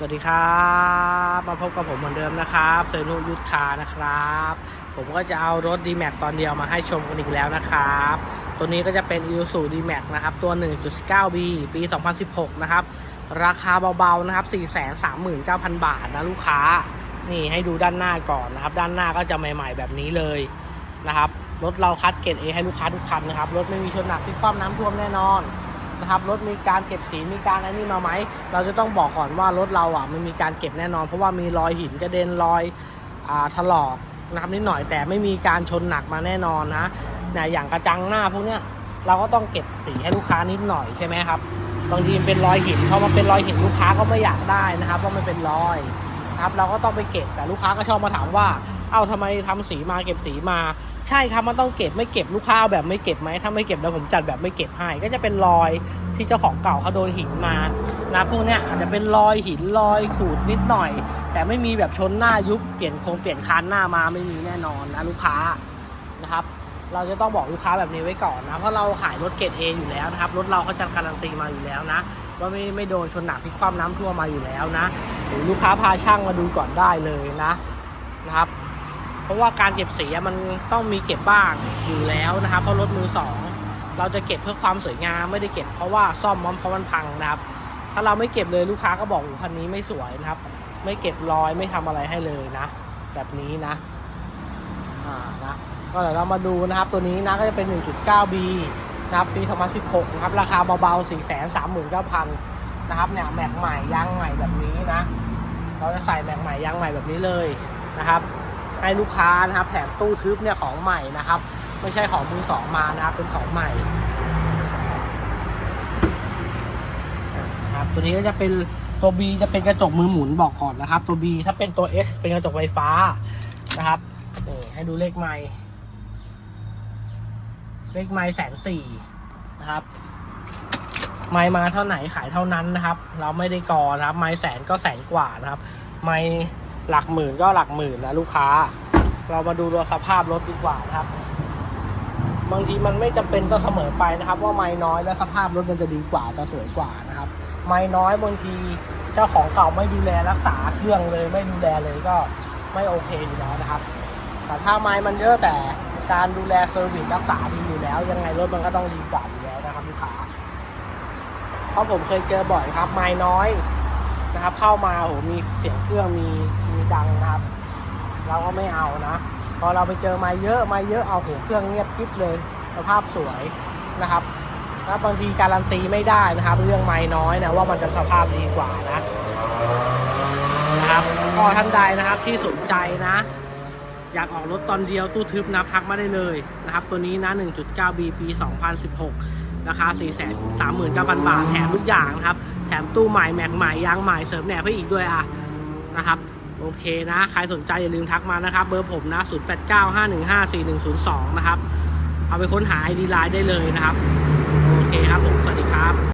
สวัสดีครับ มาพบกับผมเหมือนเดิมนะครับเซนุยุทธคานะครับ ผมก็จะเอารถ d m a x ตอนเดียวมาให้ชมกันอีกแล้วนะครับ ตัวนี้ก็จะเป็น i s u d m a x นะครับ ตัว 1.9B ปี 2016 นะครับ ราคาเบาๆ นะครับ 439,000 บาทนะลูกค้า นี่ให้ดูด้านหน้าก่อนนะครับ ด้านหน้าก็จะใหม่ๆแบบนี้เลยนะครับ รถเราคัดเกรด A ให้ลูกค้าทุกคันนะครับ รถไม่มีชนหนักพลิกคว่ำน้ำท่วมแน่นอน นะครับรถมีการเก็บสีมีการอันนี้มาไหมเราจะต้องบอกก่อนว่ารถเราอะมันมีการเก็บแน่นอน เพราะว่ามีรอยหินกระเด็นรอยอ่าถลอกนะครับนิดหน่อยแต่ไม่มีการชนหนักมาแน่นอนนะนี่อย่างกระจังหน้าพวกเนี้ยเราก็ต้องเก็บสีให้ลูกค้านิดหน่อยใช่ไหมครับบางทีเป็นรอยหินพอมันเป็นรอยหินลูกค้าก็ไม่อยากได้นะครับว่ามันเป็นรอยนะครับเราก็ต้องไปเก็บแต่ลูกค้าก็ชอบมาถามว่า เอาทำไมทำสีมาเก็บสีมา ใช่ครับมันต้องเก็บไม่เก็บลูกค้าเอาแบบไม่เก็บไหมถ้าไม่เก็บแล้วผมจัดแบบไม่เก็บให้ก็จะเป็นรอยที่เจ้าของเก่าเขาโดนหินมานะพวกเนี้ยอาจจะเป็นรอยหินรอยขูดนิดหน่อย แต่ไม่มีแบบชนหน้ายุบเปลี่ยนโครงเปลี่ยนคันหน้ามาไม่มีแน่นอนนะลูกค้านะครับเราจะต้องบอกลูกค้าแบบนี้ไว้ก่อนนะ เพราะเราขายรถเกรดเออยู่แล้วนะครับ รถเราเขาจะการันตีมาอยู่แล้วนะ ว่าไม่ไม่โดนชนหนักพลิกคว่ำน้ำท่วมมาอยู่แล้วนะ หรือลูกค้าพาช่างมาดูก่อนได้เลยนะนะครับ เพราะว่าการเก็บสีมันต้องมีเก็บบ้างอยู่แล้วนะครับ เพราะรถมือสองเราจะเก็บเพื่อความสวยงามไม่ได้เก็บเพราะว่าซ่อมมันเพราะมันพังนะครับ ถ้าเราไม่เก็บเลยลูกค้าก็บอกอ้คันนี้ไม่สวยนะครับ ไม่เก็บรอยไม่ทำอะไรให้เลยนะ แบบนี้นะอ่านะก็เดี๋ยวเรามาดูนะครับตัวนี้นะก็จะเป็น 1.9B นะครับปี2016นะครับราคาเบาๆ 439,000นะครับเนี่ยแม็กใหม่ยางใหม่แบบนี้นะ เราจะใส่แม็กใหม่ยางใหม่แบบนี้เลยนะครับ ให้ลูกค้านะครับแถมตู้ทึบเนี่ยของใหม่นะครับ ไม่ใช่ของมือสองมานะครับเป็นของใหม่นะครับตัวนี้ก็จะเป็นตัว B จะเป็นกระจกมือหมุนบอกก่อนนะครับ ตัว B ถ้าเป็นตัว S เป็นกระจกไฟฟ้านะครับนี่ให้ดูเลขไม้เลขไม้แสนสี่นะครับ ไม้มาเท่าไหนขายเท่านั้นนะครับ เราไม่ได้กอนะครับ ไม้แสนก็แสนกว่านะครับ ไม้ หลักหมื่นก็หลักหมื่นนะลูกค้า เรามาดูรสภาพรถดีกว่านะครับ บางทีมันไม่จำเป็นต้องเสมอไปนะครับ ว่าไม้น้อยแล้วสภาพรถมันจะดีกว่าจะสวยกว่านะครับ ไม้น้อยบางทีเจ้าของเก่าไม่ดูแลรักษาเครื่องเลย ไม่ดูแลเลยก็ไม่โอเคอยู่แล้วนะครับ แต่ถ้าไม้มันเยอะแต่การดูแลเซอร์วิสรักษาดีอยู่แล้ว ยังไงรถมันก็ต้องดีกว่าอยู่แล้วนะครับลูกค้า เพราะผมเคยเจอบ่อยครับ ไม้น้อย นะครับ เข้ามาโหมีเสียงเครื่องมีมีดังนะครับ เราก็ไม่เอานะ พอเราไปเจอไม้เยอะไม้เยอะเอาโหเครื่องเงียบกิ๊บเลยสภาพสวยนะครับแล้วบางทีการันตีไม่ได้นะครับ เรื่องไม้น้อยนะว่ามันจะสภาพดีกว่านะนะครับก็ท่านใดนะครับที่สนใจนะ อยากออกรถตอนเดียวตู้ทึบนับทักมาได้เลยนะครับ ตัวนี้นะ 1.9B ปี 2016 ราคา 439,000 บาทแถมทุกอย่างนะครับ แถมตู้ใหม่แม็กใหม่ยางใหม่เสริมแหนบให้อีกด้วยอะนะครับโอเคนะ ใครสนใจอย่าลืมทักมานะครับ เบอร์ผมนะ 0895154102 นะครับ เอาไปค้นหายดีไลน์ได้เลยนะครับ โอเคครับผม สวัสดีครับ